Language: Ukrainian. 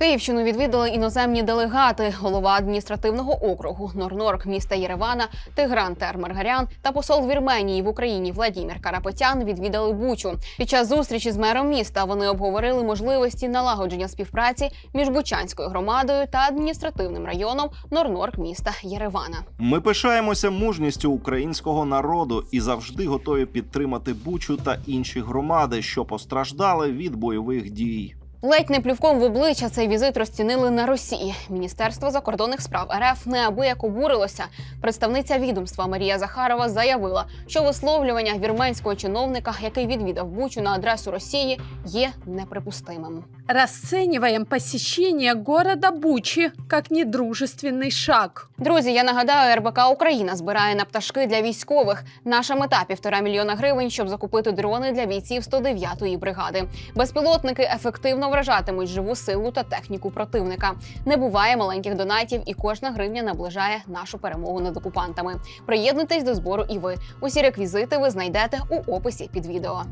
Київщину відвідали іноземні делегати, голова адміністративного округу Норнорк міста Єревана, Тигран Термергарян та посол Вірменії в Україні Владімір Карапетян відвідали Бучу. Під час зустрічі з мером міста вони обговорили можливості налагодження співпраці між Бучанською громадою та адміністративним районом Норнорк міста Єревана. Ми пишаємося мужністю українського народу і завжди готові підтримати Бучу та інші громади, що постраждали від бойових дій. Ледь не плювком в обличчя цей візит розцінили на Росії. Міністерство закордонних справ РФ неабияк обурилося. Представниця відомства Марія Захарова заявила, що висловлювання вірменського чиновника, який відвідав Бучу на адресу Росії, є неприпустимим. Расцениваем посещение города Бучи как недружественный шаг. Друзі, я нагадаю, РБК Україна збирає на пташки для військових. Наша мета півтора мільйона гривень, щоб закупити дрони для бійців 109-ї бригади. Безпілотники ефективно вражатимуть живу силу та техніку противника. Не буває маленьких донатів, і кожна гривня наближає нашу перемогу над окупантами. Приєднуйтесь до збору і ви. Усі реквізити ви знайдете у описі під відео.